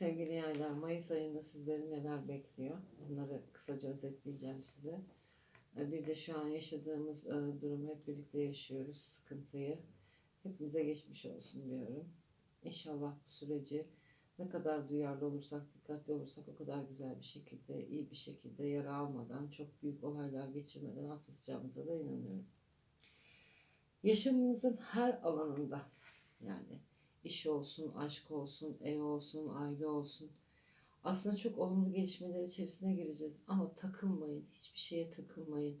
Sevgili yaylar, Mayıs ayında sizleri neler bekliyor? Bunları kısaca özetleyeceğim size. E, Bir de şu an yaşadığımız e, durumu hep birlikte yaşıyoruz, sıkıntıyı. Hepimize geçmiş olsun diyorum. İnşallah bu süreci ne kadar duyarlı olursak, dikkatli olursak o kadar güzel bir şekilde, iyi bir şekilde yara almadan, çok büyük olaylar geçirmeden atlatacağımıza da inanıyorum. Yaşamımızın her alanında yani iş olsun, aşk olsun, ev olsun, aile olsun. Aslında çok olumlu gelişmeler içerisine gireceğiz ama takılmayın, hiçbir şeye takılmayın.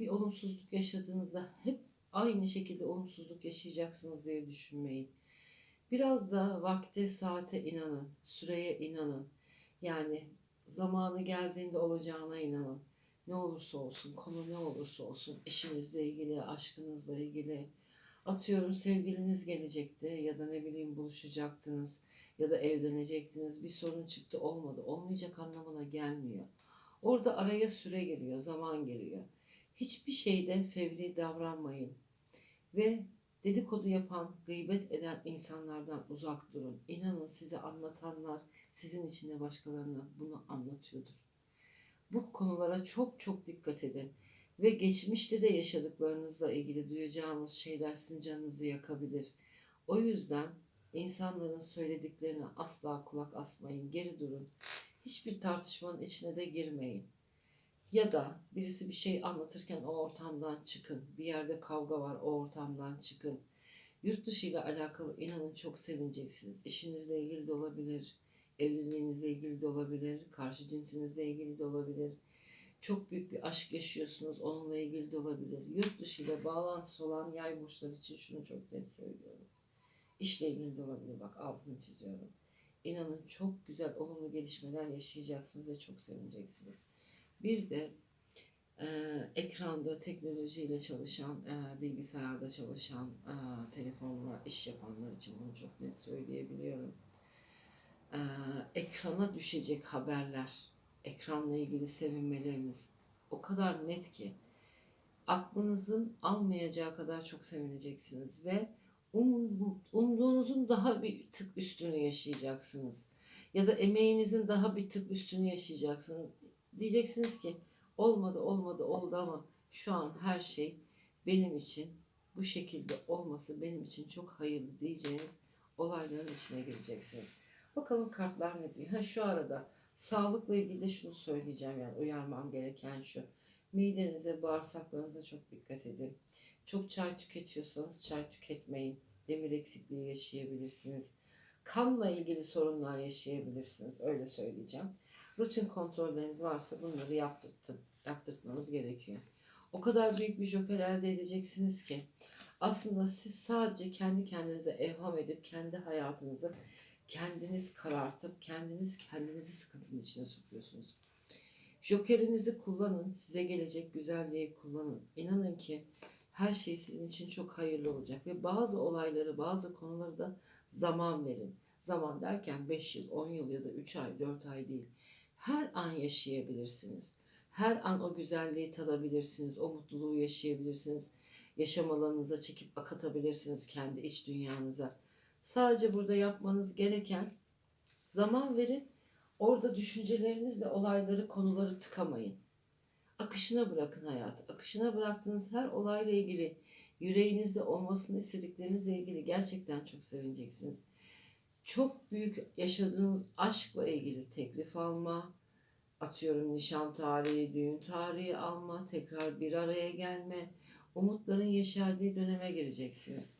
Bir olumsuzluk yaşadığınızda hep aynı şekilde olumsuzluk yaşayacaksınız diye düşünmeyin. Biraz da vakte, saate inanın, süreye inanın. Yani zamanı geldiğinde olacağına inanın. Ne olursa olsun, konu ne olursa olsun, işinizle ilgili, aşkınızla ilgili, atıyorum sevgiliniz gelecekti ya da ne bileyim buluşacaktınız ya da evlenecektiniz bir sorun çıktı olmadı olmayacak anlamına gelmiyor. Orada araya süre giriyor, zaman giriyor. Hiçbir şeyde fevri davranmayın ve dedikodu yapan, gıybet eden insanlardan uzak durun. İnanın size anlatanlar sizin içinde başkalarına bunu anlatıyordur. Bu konulara çok çok dikkat edin ve geçmişte de yaşadıklarınızla ilgili duyacağınız şeyler sizin canınızı yakabilir. O yüzden insanların söylediklerine asla kulak asmayın, geri durun. Hiçbir tartışmanın içine de girmeyin. Ya da birisi bir şey anlatırken o ortamdan çıkın. Bir yerde kavga var, o ortamdan çıkın. Yurt dışı ile alakalı inanın çok sevineceksiniz. İşinizle ilgili de olabilir, evliliğinizle ilgili de olabilir, karşı cinsinizle ilgili de olabilir çok büyük bir aşk yaşıyorsunuz. Onunla ilgili de olabilir. Yurt dışı ile bağlantısı olan yay burçları için şunu çok net söylüyorum. İşle ilgili de olabilir. Bak altını çiziyorum. İnanın çok güzel olumlu gelişmeler yaşayacaksınız ve çok sevineceksiniz. Bir de e, ekranda teknolojiyle çalışan, e, bilgisayarda çalışan, e, telefonla iş yapanlar için bunu çok net söyleyebiliyorum. E, ekrana düşecek haberler, ekranla ilgili sevinmeleriniz o kadar net ki aklınızın almayacağı kadar çok sevineceksiniz ve um, umduğunuzun daha bir tık üstünü yaşayacaksınız. Ya da emeğinizin daha bir tık üstünü yaşayacaksınız. Diyeceksiniz ki olmadı olmadı oldu ama şu an her şey benim için bu şekilde olması benim için çok hayırlı diyeceğiniz olayların içine gireceksiniz. Bakalım kartlar ne diyor? Ha şu arada Sağlıkla ilgili de şunu söyleyeceğim yani uyarmam gereken şu. Midenize, bağırsaklarınıza çok dikkat edin. Çok çay tüketiyorsanız çay tüketmeyin. Demir eksikliği yaşayabilirsiniz. Kanla ilgili sorunlar yaşayabilirsiniz. Öyle söyleyeceğim. Rutin kontrolleriniz varsa bunları yaptırtın, yaptırtmanız gerekiyor. O kadar büyük bir joker elde edeceksiniz ki aslında siz sadece kendi kendinize evham edip kendi hayatınızı kendiniz karartıp kendiniz kendinizi sıkıntının içine sokuyorsunuz. Jokerinizi kullanın, size gelecek güzelliği kullanın. İnanın ki her şey sizin için çok hayırlı olacak ve bazı olayları, bazı konuları da zaman verin. Zaman derken 5 yıl, 10 yıl ya da 3 ay, 4 ay değil. Her an yaşayabilirsiniz. Her an o güzelliği tadabilirsiniz, o mutluluğu yaşayabilirsiniz. Yaşam alanınıza çekip akıtabilirsiniz kendi iç dünyanıza Sadece burada yapmanız gereken zaman verin. Orada düşüncelerinizle olayları, konuları tıkamayın. Akışına bırakın hayatı. Akışına bıraktığınız her olayla ilgili yüreğinizde olmasını istediklerinizle ilgili gerçekten çok sevineceksiniz. Çok büyük yaşadığınız aşkla ilgili teklif alma, atıyorum nişan tarihi, düğün tarihi alma, tekrar bir araya gelme, umutların yeşerdiği döneme gireceksiniz.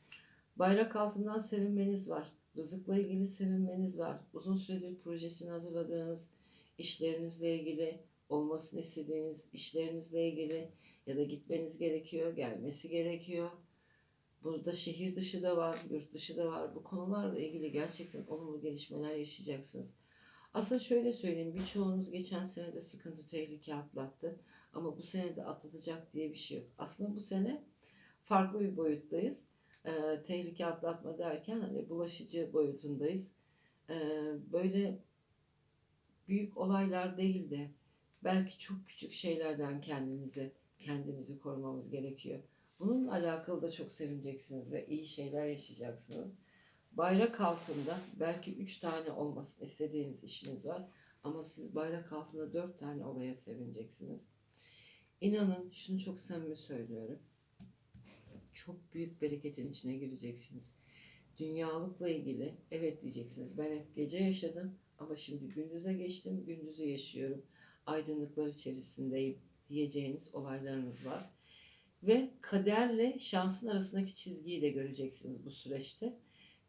Bayrak altından sevinmeniz var. Rızıkla ilgili sevinmeniz var. Uzun süredir projesini hazırladığınız işlerinizle ilgili, olmasını istediğiniz işlerinizle ilgili ya da gitmeniz gerekiyor, gelmesi gerekiyor. Burada şehir dışı da var, yurt dışı da var. Bu konularla ilgili gerçekten olumlu gelişmeler yaşayacaksınız. Aslında şöyle söyleyeyim, birçoğunuz geçen sene de sıkıntı, tehlike atlattı. Ama bu sene de atlatacak diye bir şey yok. Aslında bu sene farklı bir boyuttayız e, tehlike atlatma derken hani bulaşıcı boyutundayız. E, böyle büyük olaylar değil de belki çok küçük şeylerden kendimizi kendimizi korumamız gerekiyor. Bununla alakalı da çok sevineceksiniz ve iyi şeyler yaşayacaksınız. Bayrak altında belki üç tane olmasını istediğiniz işiniz var. Ama siz bayrak altında dört tane olaya sevineceksiniz. İnanın şunu çok samimi söylüyorum. Çok büyük bereketin içine gireceksiniz. Dünyalıkla ilgili evet diyeceksiniz. Ben hep gece yaşadım ama şimdi gündüze geçtim. Gündüzü yaşıyorum. Aydınlıklar içerisindeyim diyeceğiniz olaylarınız var. Ve kaderle şansın arasındaki çizgiyi de göreceksiniz bu süreçte.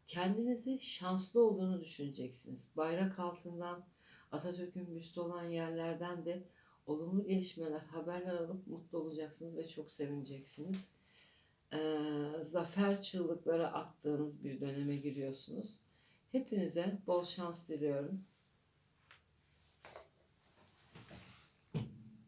Kendinizi şanslı olduğunu düşüneceksiniz. Bayrak altından, Atatürk'ün büstü olan yerlerden de olumlu gelişmeler, haberler alıp mutlu olacaksınız ve çok sevineceksiniz. Zafer çığlıkları attığınız bir döneme giriyorsunuz. Hepinize bol şans diliyorum.